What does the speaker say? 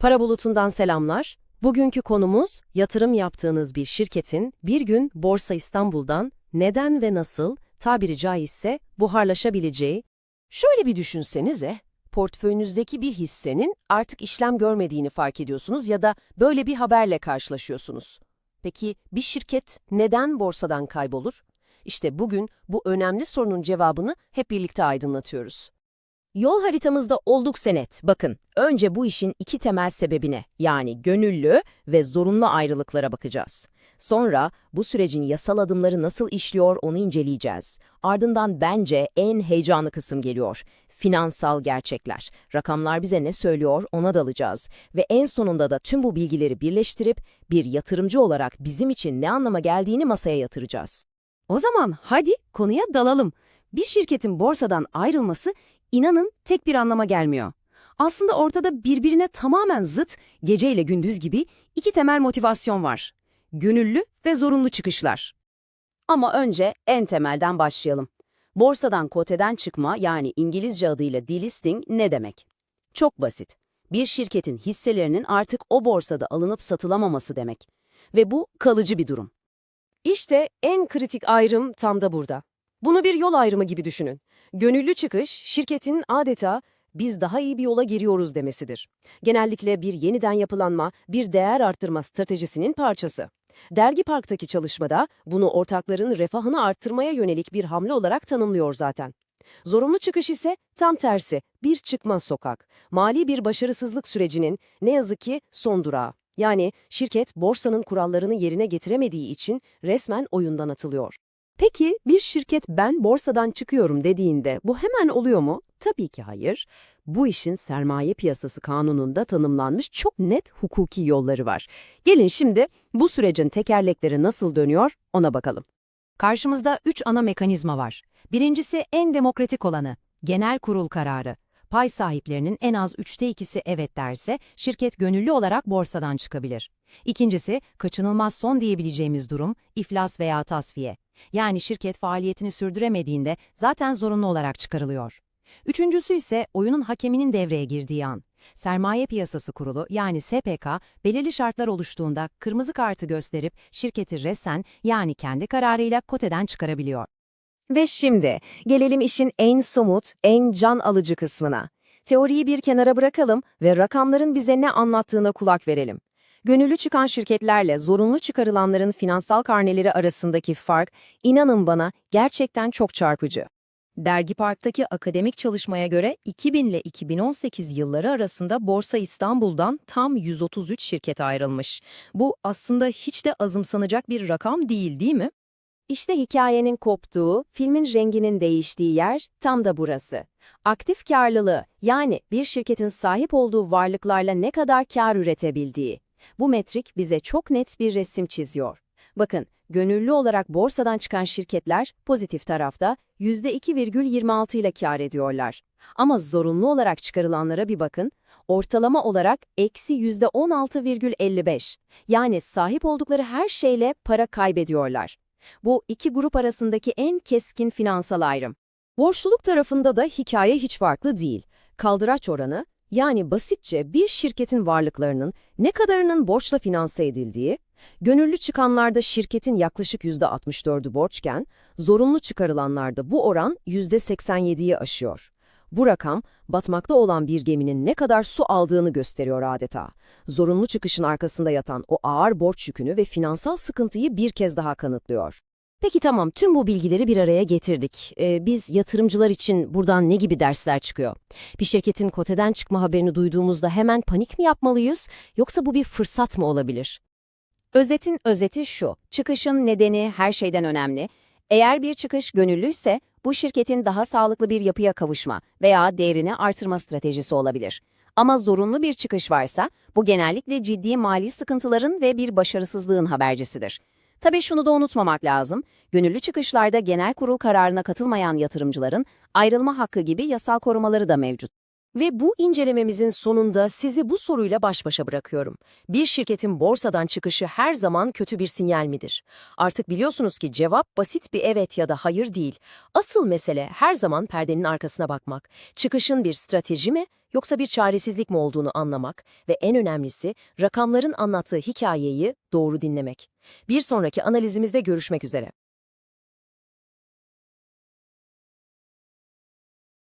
Para bulutundan selamlar. Bugünkü konumuz yatırım yaptığınız bir şirketin bir gün Borsa İstanbul'dan neden ve nasıl tabiri caizse buharlaşabileceği. Şöyle bir düşünsenize, portföyünüzdeki bir hissenin artık işlem görmediğini fark ediyorsunuz ya da böyle bir haberle karşılaşıyorsunuz. Peki bir şirket neden borsadan kaybolur? İşte bugün bu önemli sorunun cevabını hep birlikte aydınlatıyoruz. Yol haritamızda oldukça net. Bakın, önce bu işin iki temel sebebine, yani gönüllü ve zorunlu ayrılıklara bakacağız. Sonra bu sürecin yasal adımları nasıl işliyor onu inceleyeceğiz. Ardından bence en heyecanlı kısım geliyor. Finansal gerçekler. Rakamlar bize ne söylüyor ona dalacağız. Ve en sonunda da tüm bu bilgileri birleştirip bir yatırımcı olarak bizim için ne anlama geldiğini masaya yatıracağız. O zaman hadi konuya dalalım. Bir şirketin borsadan ayrılması inanın tek bir anlama gelmiyor. Aslında ortada birbirine tamamen zıt, gece ile gündüz gibi iki temel motivasyon var. Gönüllü ve zorunlu çıkışlar. Ama önce en temelden başlayalım. Borsadan koteden çıkma yani İngilizce adıyla delisting ne demek? Çok basit. Bir şirketin hisselerinin artık o borsada alınıp satılamaması demek. Ve bu kalıcı bir durum. İşte en kritik ayrım tam da burada. Bunu bir yol ayrımı gibi düşünün. Gönüllü çıkış, şirketin adeta biz daha iyi bir yola giriyoruz demesidir. Genellikle bir yeniden yapılanma, bir değer arttırma stratejisinin parçası. Dergi Park'taki çalışmada bunu ortakların refahını arttırmaya yönelik bir hamle olarak tanımlıyor zaten. Zorunlu çıkış ise tam tersi, bir çıkmaz sokak. Mali bir başarısızlık sürecinin ne yazık ki son durağı. Yani şirket borsanın kurallarını yerine getiremediği için resmen oyundan atılıyor. Peki bir şirket ben borsadan çıkıyorum dediğinde bu hemen oluyor mu? Tabii ki hayır. Bu işin sermaye piyasası kanununda tanımlanmış çok net hukuki yolları var. Gelin şimdi bu sürecin tekerlekleri nasıl dönüyor ona bakalım. Karşımızda üç ana mekanizma var. Birincisi en demokratik olanı, genel kurul kararı. Pay sahiplerinin en az üçte ikisi evet derse şirket gönüllü olarak borsadan çıkabilir. İkincisi, kaçınılmaz son diyebileceğimiz durum, iflas veya tasfiye. Yani şirket faaliyetini sürdüremediğinde zaten zorunlu olarak çıkarılıyor. Üçüncüsü ise oyunun hakeminin devreye girdiği an. Sermaye Piyasası Kurulu yani SPK belirli şartlar oluştuğunda kırmızı kartı gösterip şirketi resen yani kendi kararıyla koteden çıkarabiliyor. Ve şimdi gelelim işin en somut, en can alıcı kısmına. Teoriyi bir kenara bırakalım ve rakamların bize ne anlattığına kulak verelim. Gönüllü çıkan şirketlerle zorunlu çıkarılanların finansal karneleri arasındaki fark, inanın bana, gerçekten çok çarpıcı. Dergi Park'taki akademik çalışmaya göre 2000 ile 2018 yılları arasında Borsa İstanbul'dan tam 133 şirket ayrılmış. Bu aslında hiç de azımsanacak bir rakam değil, değil mi? İşte hikayenin koptuğu, filmin renginin değiştiği yer tam da burası. Aktif karlılığı, yani bir şirketin sahip olduğu varlıklarla ne kadar kar üretebildiği. Bu metrik bize çok net bir resim çiziyor. Bakın, gönüllü olarak borsadan çıkan şirketler pozitif tarafta %2,26 ile kar ediyorlar. Ama zorunlu olarak çıkarılanlara bir bakın, ortalama olarak eksi %16,55. Yani sahip oldukları her şeyle para kaybediyorlar. Bu iki grup arasındaki en keskin finansal ayrım. Borçluluk tarafında da hikaye hiç farklı değil. Kaldıraç oranı, yani basitçe bir şirketin varlıklarının ne kadarının borçla finanse edildiği, gönüllü çıkanlarda şirketin yaklaşık %64'ü borçken, zorunlu çıkarılanlarda bu oran %87'yi aşıyor. Bu rakam, batmakta olan bir geminin ne kadar su aldığını gösteriyor adeta. Zorunlu çıkışın arkasında yatan o ağır borç yükünü ve finansal sıkıntıyı bir kez daha kanıtlıyor. Peki tamam, tüm bu bilgileri bir araya getirdik. Ee, biz yatırımcılar için buradan ne gibi dersler çıkıyor? Bir şirketin koteden çıkma haberini duyduğumuzda hemen panik mi yapmalıyız, yoksa bu bir fırsat mı olabilir? Özetin özeti şu, çıkışın nedeni her şeyden önemli. Eğer bir çıkış gönüllüyse, bu şirketin daha sağlıklı bir yapıya kavuşma veya değerini artırma stratejisi olabilir. Ama zorunlu bir çıkış varsa, bu genellikle ciddi mali sıkıntıların ve bir başarısızlığın habercisidir. Tabii şunu da unutmamak lazım, gönüllü çıkışlarda genel kurul kararına katılmayan yatırımcıların ayrılma hakkı gibi yasal korumaları da mevcut. Ve bu incelememizin sonunda sizi bu soruyla baş başa bırakıyorum. Bir şirketin borsadan çıkışı her zaman kötü bir sinyal midir? Artık biliyorsunuz ki cevap basit bir evet ya da hayır değil. Asıl mesele her zaman perdenin arkasına bakmak. Çıkışın bir strateji mi yoksa bir çaresizlik mi olduğunu anlamak ve en önemlisi rakamların anlattığı hikayeyi doğru dinlemek. Bir sonraki analizimizde görüşmek üzere.